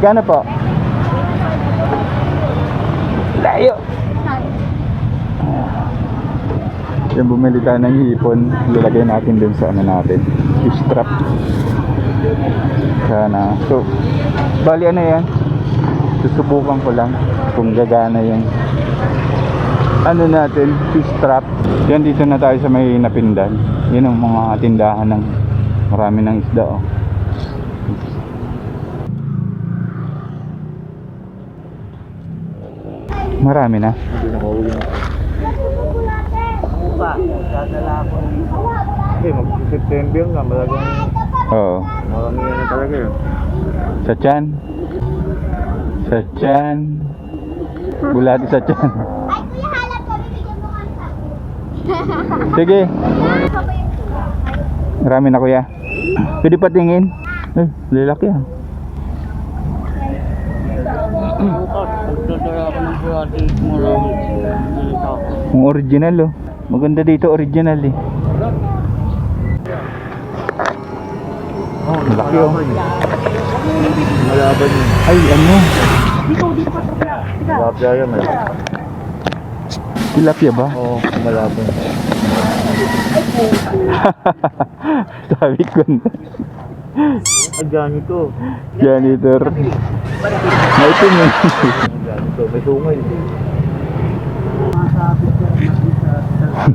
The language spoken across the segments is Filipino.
Magkano po? Layo! Yung bumili tayo ng hipon, ilalagay natin dun sa ano natin, fish trap. Sana. So, bali ano yan? Susubukan ko lang kung gagana yung ano natin, fish trap. Yan dito na tayo sa may napindan. Yun ang mga tindahan ng marami ng isda oh. Marami na. Pa, dadala ako. Eh, mag-September na, malagang Oo. marami na talaga yun. Sa tiyan. Sa tiyan. Bulati sa tiyan. Ay, kuya, halat ko. Bibigyan mo Sige. Marami na kuya. Pwede pa tingin. Eh, lalaki ah. Magdadala ako ng bulati, marami. Dito. Ang original oh. Maganda dito original eh. Oh, Laki, oh. Malaban yun. Ay, ano? Tilapia yan, malaki. Tilapia ba? Oo, malaban. Sabi ko na. Ah, ganito. Janitor. Maitim. Ganito, may sungay.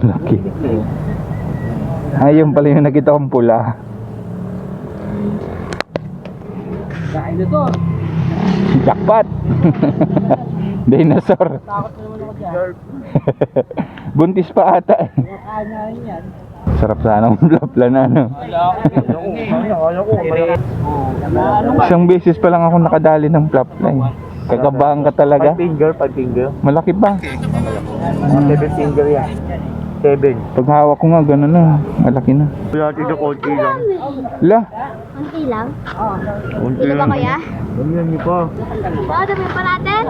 Laki. Ayun pala yung nakita kong pula. Kain na to. Jackpot! Dinosaur. Takot na naman ako dyan. Buntis pa ata eh. Kakain na rin yan. Sarap sana ng blapla na ano. Ko. Isang beses pa lang ako nakadali ng plapla eh. Kakabahan ka talaga. Finger, five finger. Malaki pa. Mga seven finger yan. Seven. Pag hawak ko nga gano'n na. Malaki na. Bulati na konti lang. La, Kunti lang. Konti Ito ba, kuya? Dami yan, di pa. Oo, dami pa natin.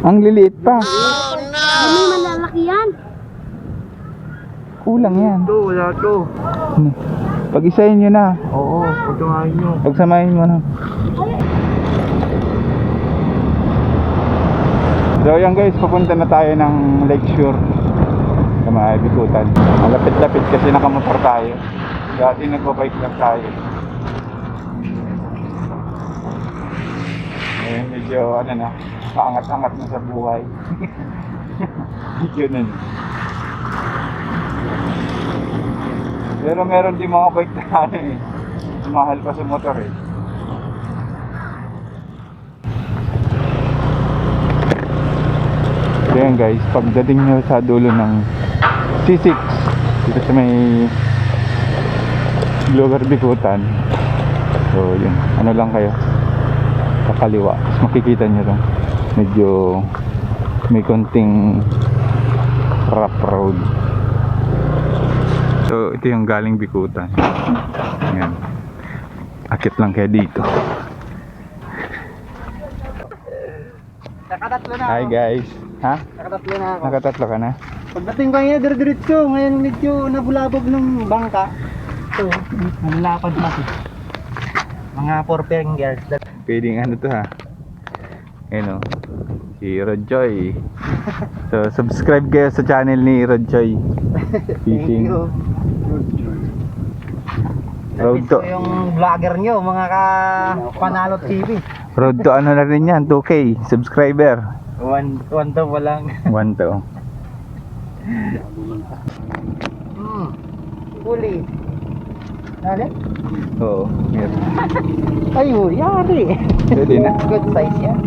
ang liliit pa. Dami malalaki yan. Kulang yan. Ito, wala to. Pag-isahin nyo na. Oo, pagkain nyo. Pagsamahin mo na. So yan guys, papunta na tayo ng Lakeshore sa mga bikutan. Malapit-lapit kasi nakamotor tayo. Dati nagpabike lang tayo. Eh, medyo ano na, paangat-angat na sa buhay. Yun na. Pero meron din mga bike na ano eh. Mahal pa sa motor eh. So yan guys, pagdating nyo sa dulo ng C6 dito sa may Glover Bikutan. So yun, ano lang kayo? Kakaliwa, tapos makikita nyo lang medyo may konting rough road so ito yung galing Bikutan yan akit lang kayo dito Nakatatlo na hi guys ha? Nakatatlo na ako. nakatatlo ka na? Pagdating ko ngayon, dire-diretso. Ngayon medyo nabulabog ng bangka. Ito, nalalapad na ito. Mga four fingers. pwedeng ano to ha ayun o si Rodjoy so subscribe kayo sa channel ni Rodjoy Thank fishing you. road to yung vlogger nyo, mga ka Panalo TV. road to ano na rin yan 2k subscriber One, one to pa lang. one to Hmm. Huli. Nali? oo meron Ay. Yari. pwede na Good size yan.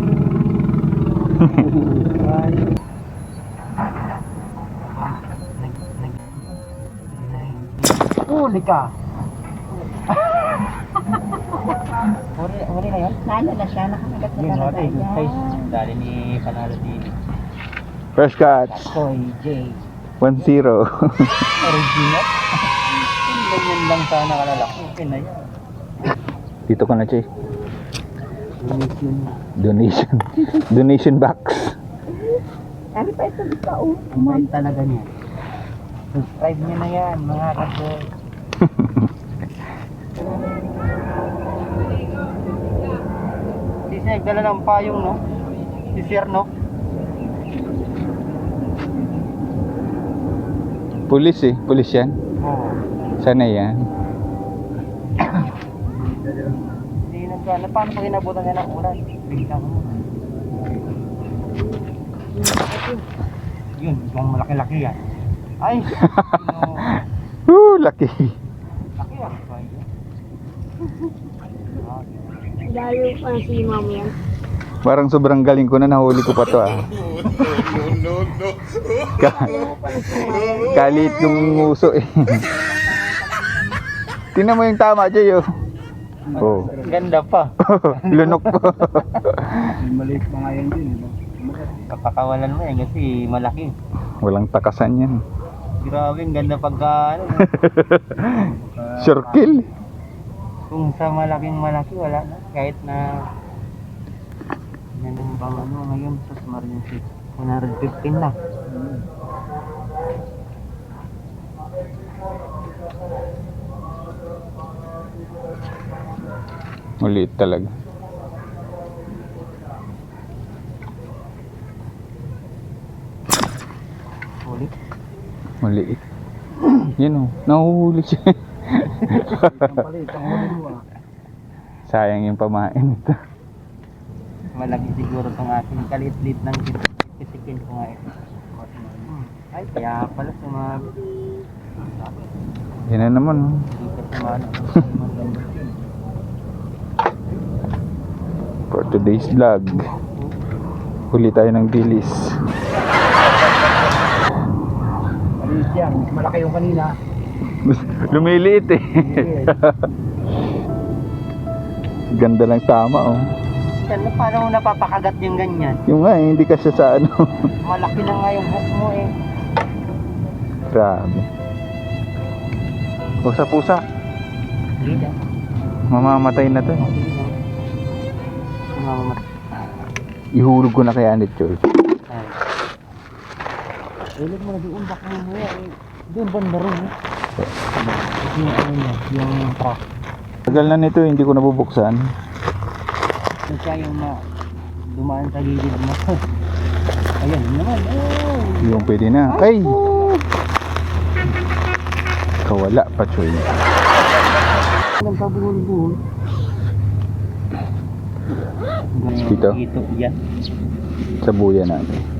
Huli ka. huli, huli na yun? Lalo na siya. Nakakagat na Yun, huli. Good. Yan. Dali ni Panalo TV. first catch Koy J. 1-0 Original. Ganyan lang sana kalalaki, okay na yan. dito ka na Che donation donation box Ano pa ito? Ito, oh. Kumain talaga niya. Subscribe niyo na yan, mga kaboy. This Kasi nagdala ng payong, no? Si Sir, no? Pulis eh. Pulis yan. Oo. Sana yan. Hindi nagkala. Paano pag inabutan niya ng ulan? Bigla mo. Yun, yung malaki-laki yan. Ay! no. Woo, laki. Laki ah. Ay, Lalo pa si mama yan. Parang sobrang galing ko na nahuli ko pa to ah. Ka- Kalit yung uso eh. Tingnan mo yung tama, Jay oh. Oh. Ganda pa. Lunok po. Maliit pa nga yan din. Kapakawalan mo yan kasi malaki. Walang takasan yan. Grabe, ang ganda pagka ano. Circle. Kung sa malaking malaki, wala na. Kahit na ganun bang ano ngayon sa Marine 115 na. Maliit talaga. Maliit. Yan oh. Nahuhuli siya. Sayang yung pamain ito. Malaki siguro tong ating kalit-lit ng titikin ko nga eh. Ay, kaya pala sumabi. Yan na naman oh. For today's vlog. Huli tayo ng dilis. Maliit yan. Malaki yung kanina. Lumiliit eh. Ganda lang tama oh. Ano, mo napapakagat yung ganyan? Yung nga eh, hindi kasi sa ano. Malaki na nga yung hook mo eh. Grabe. Pusa-pusa. Hindi na. Mamamatay na to. Sumamat. Ihulog ko na kay Anit Choy. Ilog mo na doon, baka mamaya eh. Doon banda rin eh. Yung ano niya, yung truck. Tagal na nito, hindi ko nabubuksan. Siya yung na dumaan sa gilid mo. Ayan yun naman. Oh. Yung pwede na. Ay! Kawala pa, Choy. Ang pabuhol-buhol. Dito? Dito, yan. Sa buya natin.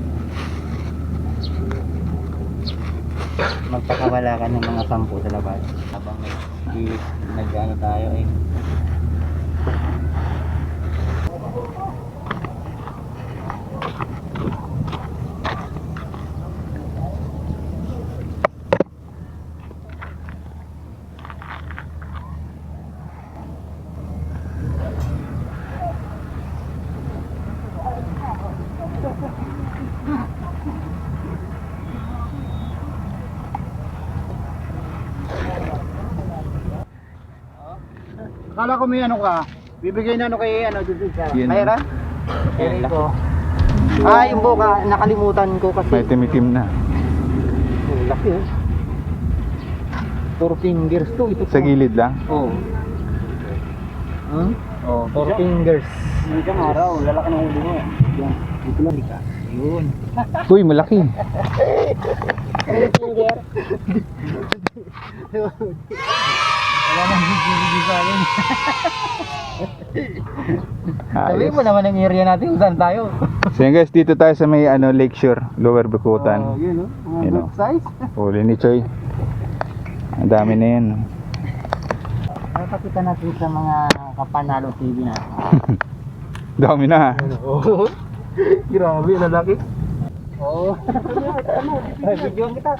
Magpakawala ka ng mga sampu sa labas. Habang nag- nag-ano tayo eh. Akala ko may ano ka, bibigay na ano kay ano dito sa Yan. Mayra? Eri ko. Ah, yung buka, nakalimutan ko kasi. May timitim na. Oh, laki oh. Four fingers to. Ito Sa gilid lang. Oo. Huh? Oh, Four fingers. Isang araw, lalaki ng ulo mo. Yan. Dito lang ka. Yun. Uy, malaki. Wala nang bibigay sa akin. Sabi Ayos. mo naman ang area natin kung saan tayo. So yun guys, dito tayo sa may ano, Lakeshore, Lower Oh, Bukutan. yun oh. Mga good oh. size. Huli ni Choy. Ang dami na yan. Napakita natin sa mga kapanalo TV natin. Dami na. Oo. Grabe, lalaki. Oo. Ay, video kita.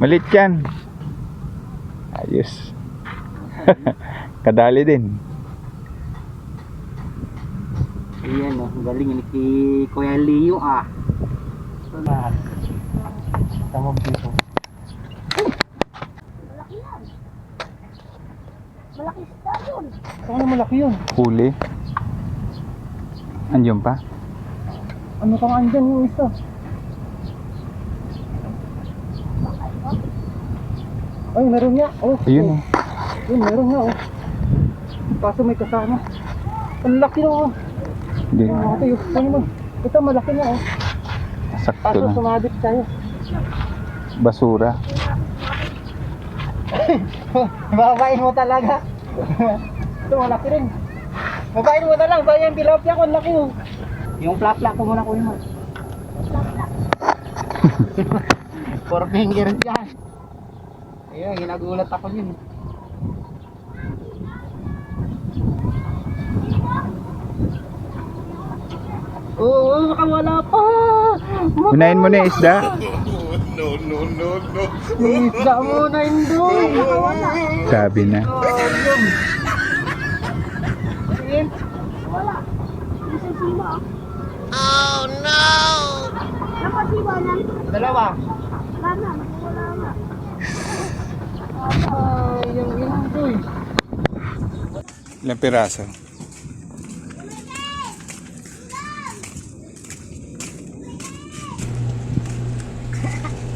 Malit yan. Ayos. Kadali din. Ayan oh, galing ni si Kuya Leo ah. Tama dito. Malaki yan. Malaki sa yun. Ano malaki yun? Huli. Andiyan pa? Ano kang andyan yung isa? Ay, meron nga. Oh, Ayun oh. Yun, meron nga oh. Kaso may kasama. Ang laki na oh. Hindi. Ano ito yung ano mo? Ito malaki na oh. Sakto Kaso na. sumabit tayo. Basura. Babain mo talaga. ito malaki rin. Babain mo na lang. Sayang yung tilapia ko. Ang laki oh. Yung plak-plak ko muna kunin mo. Four fingers yan. Ayun, ginagulat ako yun. Oo, baka wala pa. Unahin mo na yung isda. Isda muna, Indoy. Baka wala. Sabi na. Sige. Wala. Isang sima. Oh no! Napasiba na. Dalawa. Wala na. Wala na. Ay, yung Indoy. Ilang piraso?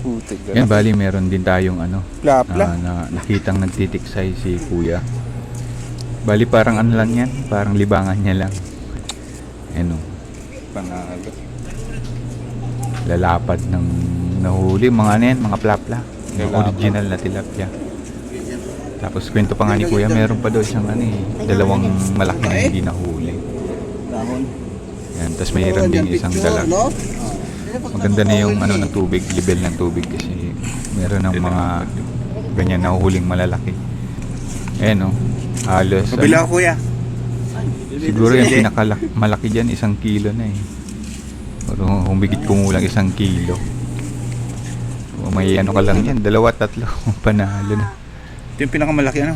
Putik Yan, bali meron din tayong ano, Plapla. na, na nakitang nagtitiksay si kuya. Bali parang ano lang yan, parang libangan niya lang. Ano, Panalo. lalapad ng nahuli, mga ano yan, mga plapla. Lalapad. original na tilapia. Tapos kwento pa nga ni kuya, meron pa daw siyang ano eh, dalawang malaki na hindi nahuli. Yan, tapos mayroon din isang dalag. Maganda na yung ano ng tubig, level ng tubig kasi meron ng mga ganyan na huling malalaki. Ayan o, halos. Kabila ano, kuya. siguro yung pinakamalaki malaki dyan, isang kilo na eh. Pero humigit kumulang isang kilo. O, may ano ka lang yan, dalawa, tatlo, panalo na. Ito yung pinakamalaki ano.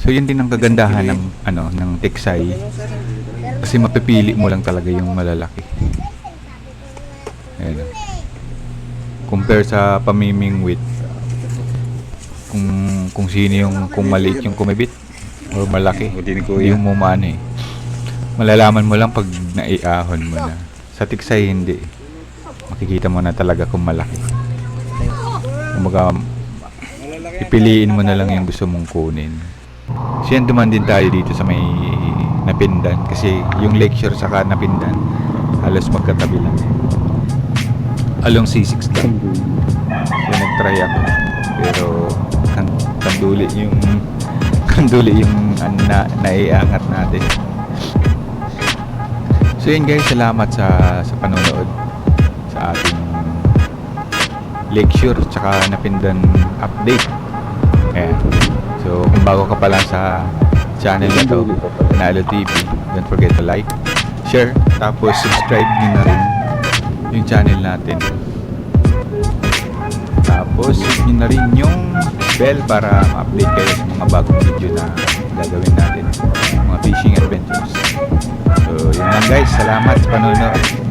So yun din ang kagandahan ng ano ng teksay. Kasi mapipili mo lang talaga yung malalaki. Ayan. Compare sa pamiming with kung kung sino yung kung maliit yung kumibit or malaki. Hindi mo maano eh. Malalaman mo lang pag naiahon mo na. Sa tiksay hindi. Makikita mo na talaga kung malaki. Kumbaga, ipiliin mo na lang yung gusto mong kunin. So yan duman din tayo dito sa may Napindan kasi yung lecture sa Napindan halos magkatabi lang. Along C6 lang. So nag-try ako. Pero kan kanduli yung kanduli yung an, na, naiangat natin. So yun guys, salamat sa sa panonood ating lecture tsaka Napindan update. Ayan. So, kung bago ka pa lang sa channel na to, Nalo TV, don't forget to like, share, tapos subscribe nyo na rin yung channel natin. Tapos, hit nyo na rin yung bell para ma-update kayo sa mga bagong video na gagawin natin. Mga fishing adventures. So, yun lang guys. Salamat sa panonood.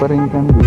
Meron pa